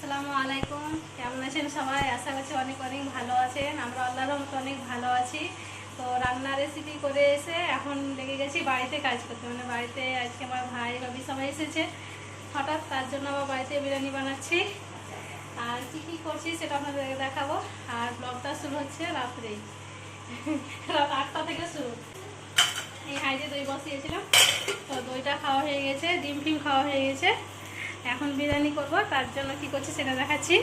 আসসালামু আলাইকুম। কেমন আছেন সবাই? আশা করছি অনেক অনেক ভালো আছেন। আমরা আল্লাহর মতো অনেক ভালো আছি। তো রান্না রেসিপি করে এসে এখন লেগে গেছি বাড়িতে কাজ করতে। মানে বাড়িতে আজকে আমার ভাই ভাবি সবাই এসেছে। হঠাৎ তার জন্য আবার বাড়িতে বিরিয়ানি বানাচ্ছি। আর কী কী করছি সেটা আপনাদের দেখাবো। আর ব্লগটা শুরু হচ্ছে রাত্রেই। রাত আটটা থেকে শুরু। এই হাইজে দই বসিয়েছিলাম। তো দইটা খাওয়া হয়ে গেছে, ডিম ফিম খাওয়া হয়ে গেছে। এখন বিরিয়ানি করব, তার জন্য কি করছি সেটা দেখাচ্ছি।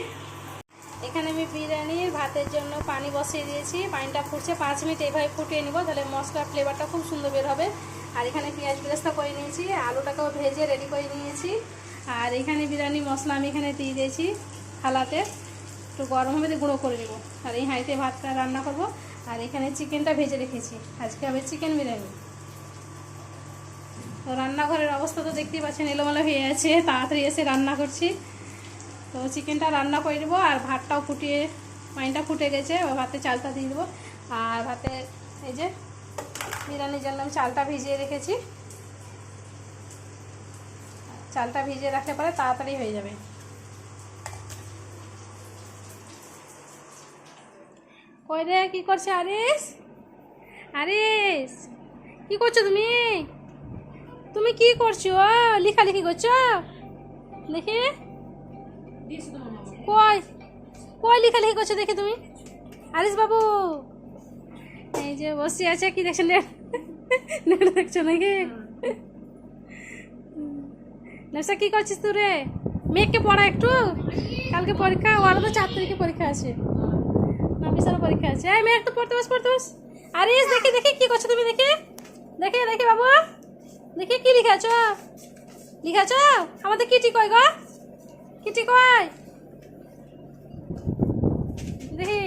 এখানে আমি বিরিয়ানির ভাতের জন্য পানি বসিয়ে দিয়েছি, পানিটা ফুটছে, পাঁচ মিনিট এইভাবে ফুটিয়ে নিব, তাহলে মশলার ফ্লেভারটা খুব সুন্দর বের হবে। আর এখানে পেঁয়াজ বেরেস্তা করে নিয়েছি, আলুটাকেও ভেজে রেডি করে নিয়েছি। আর এখানে বিরিয়ানি মশলা আমি এখানে দিয়ে দিয়েছি থালাতে। একটু গরম হবে গুঁড়ো করে নেব। আর এই হাঁড়িতে ভাতটা রান্না করব। আর এখানে চিকেনটা ভেজে রেখেছি। আজকে হবে চিকেন বিরিয়ানি। তো রান্নাঘরের অবস্থা তো দেখতেই পাচ্ছেন এলোমেলো হয়ে আছে, তাড়াতাড়ি এসে রান্না করছি। তো চিকেনটা রান্না করে দেবো আর ভাতটাও ফুটিয়ে পানিটা ফুটে গেছে ভাতে চালটা দিয়ে দেবো। আর ভাতে এই যে বিরিয়ানির জন্য আমি চালটা ভিজিয়ে রেখেছি। চালটা ভিজিয়ে রাখলে পরে তাড়াতাড়ি হয়ে যাবে। কই রে, কি করছে আরিস? আরিস, কি করছ তুমি? তুমি কি করছ? লেখালেখি করছ? দেখি। কই কই লেখালেখি করছ দেখি তুমি? আরিস বাবু। এই যে বসে আছে, কি দেখছেন? নেট দেখছ নাকি? নেশা কি করছিস তুই রে? মেয়েকে পড়া একটু? কালকে পরীক্ষা ওরা তো চার তারিখে পরীক্ষা আছে। নবিসারও পরীক্ষা আছে। এই মেয়ে, একটু পড়তে বস পড়তে বস। আরিস দেখি দেখি, কি করছ তুমি দেখি? দেখি দেখি বাবু। দেখি কি লিখেছ? লিখেছ? আমাদের কিটি কই গো? কিটি কই? দেখি।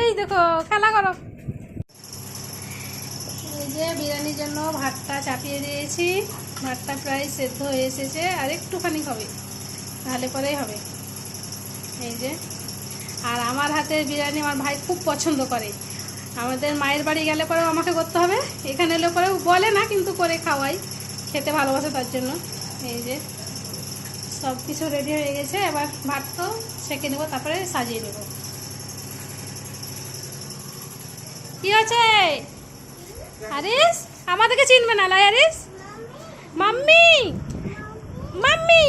এই দেখো, খেলা করো। এই যে বিরিয়ানির জন্য ভাতটা চাপিয়ে দিয়েছি। ভাতটা প্রায় সেদ্ধ হয়ে এসেছে, আর একটুখানি হবে, তাহলে পরেই হবে। এই যে। আর আমার হাতের বিরিয়ানি আমার ভাই খুব পছন্দ করে। আমাদের মায়ের বাড়ি গেলে পরেও আমাকে করতে হবে। এখানে এলে পরেও বলে না কিন্তু করে খাওয়াই খেতে ভালোবাসে তার জন্য। এই যে সব কিছু রেডি হয়ে গেছে এবার ভাত তো সেঁকে নেব তারপরে সাজিয়ে নেব। কি আছে আরিস আমাদেরকে চিনবে না লাই আরিস মাম্মি! মাম্মি!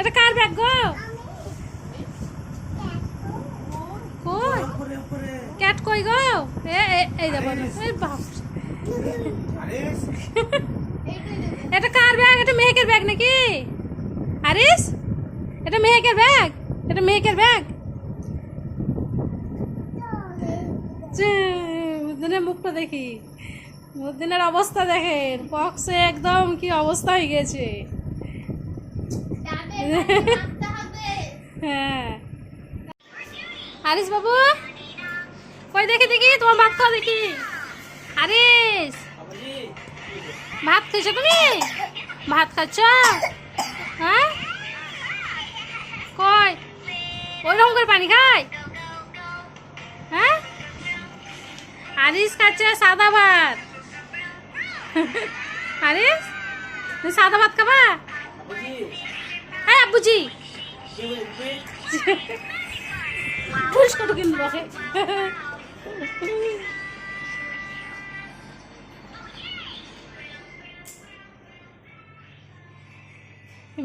এটা কার ব্যাগ গো? কই? ক্যাট কই গো এ এ- এই দেখো এই বাপ। এটা কার ব্যাগ এটা মেহেকের ব্যাগ নাকি? আরিস এটা মেহেকের ব্যাগ এটা মেহেকের ব্যাগ মুদিনের মুখটা দেখি। মুদিনের অবস্থা দেখেন। পক্সে একদম কি অবস্থা হয়ে গেছে। হ্যাঁ আরিস বাবু? কই দেখি দেখি তোমার ভাত খাও দেখি। আরিস ভাত খেয়েছো তুমি? ভাত খাচ্ছ? হ্যাঁ? কই? ওই রকম করে পানি খায় হ্যাঁ? আরিস খাচ্ছে সাদা ভাত। আরিস তুমি সাদা ভাত খাবা? হ্যাঁ আব্বুজি। কত কিন্তু বসে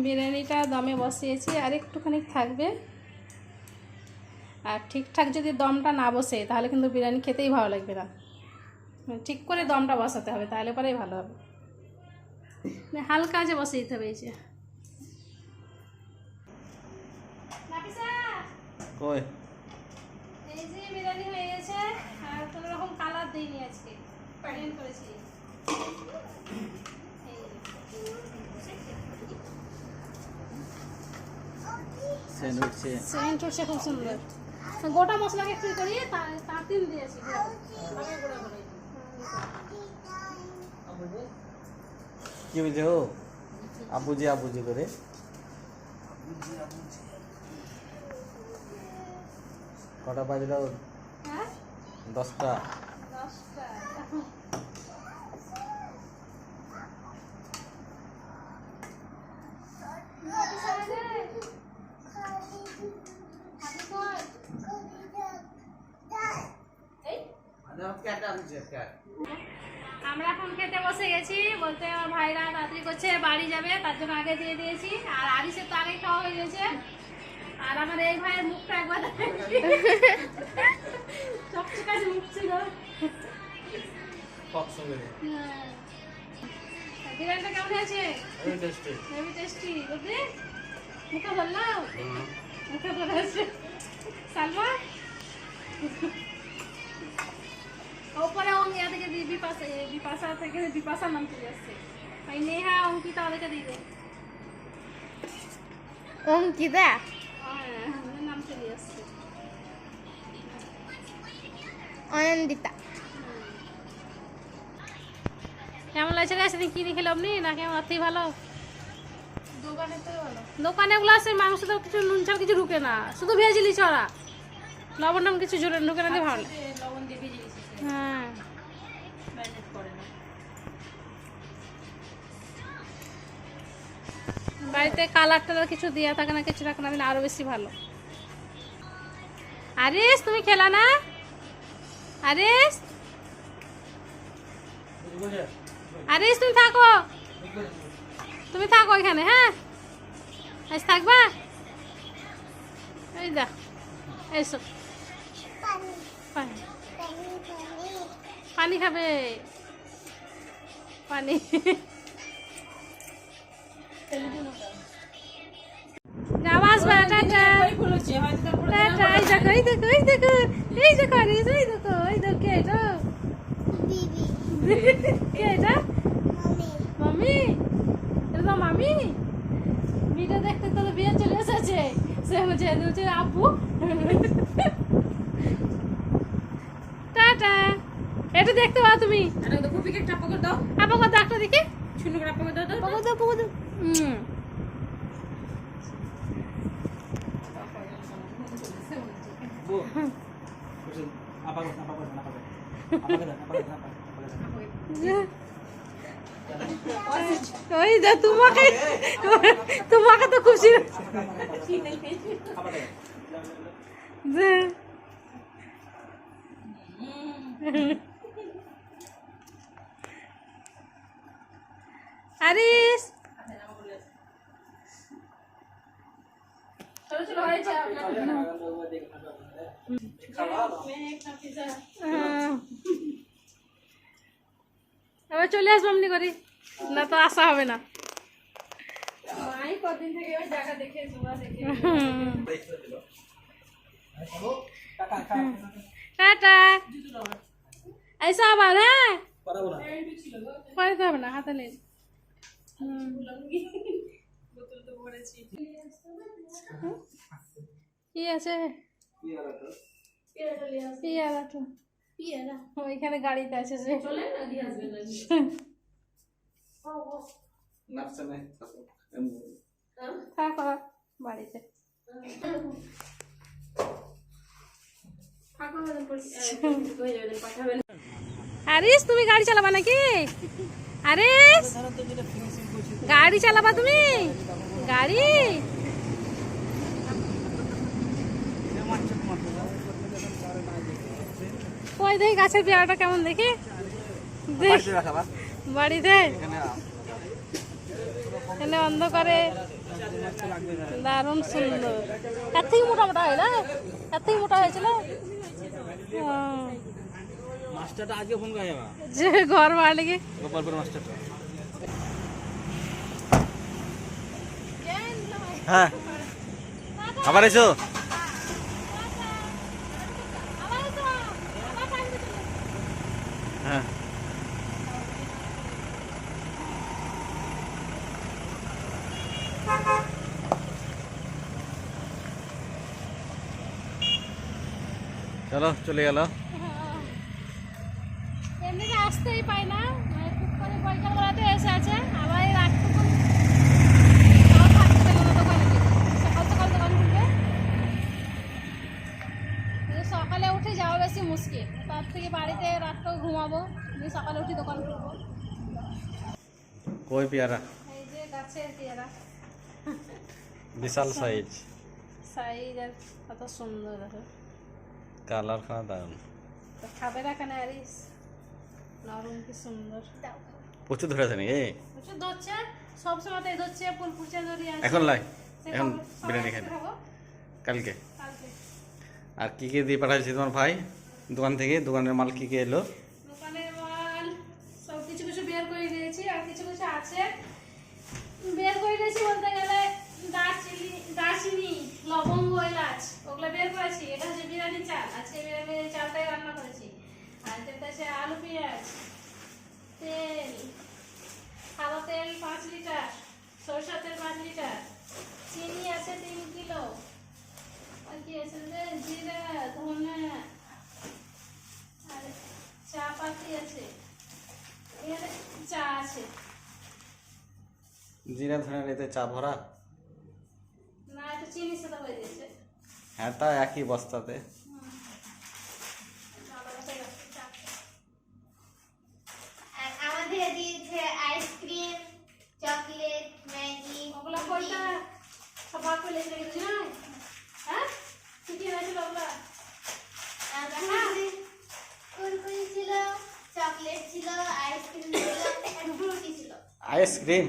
বিরিয়ানিটা দমে বসিয়েছি, আর একটুখানি থাকবে। আর ঠিকঠাক যদি দমটা না বসে, তাহলে কিন্তু বিরিয়ানি খেতেই ভালো লাগবে না। মানে ঠিক করে দমটা বসাতে হবে, তাহলে পরেই ভালো হবে। মানে হালকা আছে বসে দিতে হবে, এই যে। বিরিয়ানি হয়ে গেছে আর কোনো রকম কালার দিইনি আজকে। প্যারেন্ট করেছি। এই সেন্ট উঠছে খুব সুন্দর। গোটা মশলাকে একটু করি তার দিন দিয়েছি। কি বুঝে আবুজি আবুজি করে। কটা বাজলো হ্যাঁ? দশটা। আমরা এখন খেতে বসে গেছি। বলতে আমার ভাইরা তাড়াতাড়ি করছে বাড়ি যাবে তার জন্য আগে দিয়ে দিয়েছি। আর আরিসের তো আগে খাওয়া হয়ে গেছে। আর আমার এই ভাইয়ের মুখটা একবার চকচকানি মুখ ছিল। হ্যাঁ। বিরিয়ানিটা কেমন হয়েছে হেভি টেস্টি বুঝলি মুখে বলে আছে। সালমা? ওপরে অঙ্গিয়া থেকে বিপাশা বিপাশা থেকে বিপাশা নাম চলে আসছে। ওই নেহা অঙ্কিতা ওদেরকে দিয়ে দে। অঙ্কিতা হ্যাঁ, ওদের নাম চলে আসছে অনন্দিতা। কেমন লাগছে রে সেদিন কিনে খেলাম নি না কেমন? অতি ভালো? দোকানে ওগুলো আছে মাংস তো কিছু নুন ঝাল কিছু ঢুকে না। শুধু ভেজলি ছড়া লবণ টবণ কিছু ঝুলে ঢুকে না দিয়ে ভালো। ভিজিয়ে হ্যাঁ। বাড়িতে কালারটা কিছু দেওয়া থাকে না কিছু থাকে না দিলে আরও বেশি ভালো। আরিস, তুমি খেলা না? আরিস? আরিস, তুমি থাকো। তুমি থাকো এখানে হ্যাঁ? আজ থাকবা? এই দা এসো। পানি। খাবে। পানি। মামি। এটা তো মামি? ভিডিও দেখতে তো বিয়ে চলে এসেছে। সে হচ্ছে হচ্ছে আপু টাটা। এটা দেখতে পাও তুমি। আরে তো কুপিকে একটা পকড় দাও। আপা কত একটা দেখি। শুনে করে পকড় দাও দাও পকো দাও পকো দাও। হুম। ওই দা তোমাকে তোমাকে তো খুশি যে। আরিস। চলো চলো আসব এমনি করি। না তো আসা হবে না। টাটা। এসো আবার হ্যাঁ হবে না হাতে নেই। কি আছে? পিয়ারা তো পিয়ারা ওইখানে গাড়িতে আছে সে চলে না না থাকো বাড়িতে হয়ে হয়ে আরিস তুমি গাড়ি চালাবা নাকি আরিস গাড়ি চালাবা তুমি গাড়ি ওই দেখি গাছের পেয়ারাটা কেমন দেখি? দেখ, বাড়িতে এখানে অন্ধকারে। দারুণ সুন্দর। এর থেকে মোটা মোটা হয় না? এর থেকে মোটা হয়েছিল? মাস্টারটা আজকে ফোন করে যে ঘর বাড়ি গোপালপুর মাস্টারটা। হ্যাঁ। আবার এসো হ্যাঁ। চলো চলে গেল। এমনিতে আসতেই পাই মানে টুক করে বৈকাল বেলাতে এসে আছে আবার এই রাতটুকু তাও থাকতে পেল না দোকানে গিয়ে। সকাল সকাল দোকান খুলবে কিন্তু সকালে উঠে যাওয়া বেশি মুশকিল। তার থেকে বাড়িতে রাতটাও ঘুমাবো দিয়ে সকালে উঠে দোকান খুলবো কই পেয়ারা? এই যে গাছের পেয়ারা। বিশাল সাইজ সাইজ আর কত সুন্দর। দেখো কালার খাওয়া দারুণ তো খাবে না কেন আরিস? নরম কি সুন্দর। প্রচুর ধরেছে নাকি? এ প্রচুর ধরছে সবসময় তাই ধরছে ফুল ফুচে ধরি আছে। এখন লাই এখন বিরিয়ানি খাই কালকে। কালকে। আর কি কি দিয়ে পাঠাইছি তোমার ভাই? দোকান থেকে দোকানের মাল কি এলো? দোকানের মাল, সব কিছু কিছু বের করে দিয়েছি, আর কিছু কিছু আছে। বের করে দিয়েছি বলতে গেলে দারচিনি দারচিনি, লবঙ্গ, এলাচ, ওগুলো বের করেছি। এটা বিরিয়ানি চাল। চালটাই রান্না করেছি। আর আলু পেঁয়াজ, তেল তেল পাঁচ লিটার তেল পাঁচ লিটার, চিনি আছে তিন কিলো, আর কি আছে? জিরা, ধনে আর চা পাতি আছে এখানে চা আছে জিরা ধনের এতে চা ভরা? না একটু চিনি সাদা হয়ে গেছে হ্যাঁ তা একই বস্তাতে। আমাদের দিয়েছে আইসক্রিম চকলেট ম্যাগি ওগুলা কয়টা সব ভাগ করে লেগে না? হ্যাঁ? কি কি হয়েছিল ওগুলা কুরকুরি ছিল চকলেট ছিল আইসক্রিম ছিল ফ্রুটি ছিল। আইসক্রিম?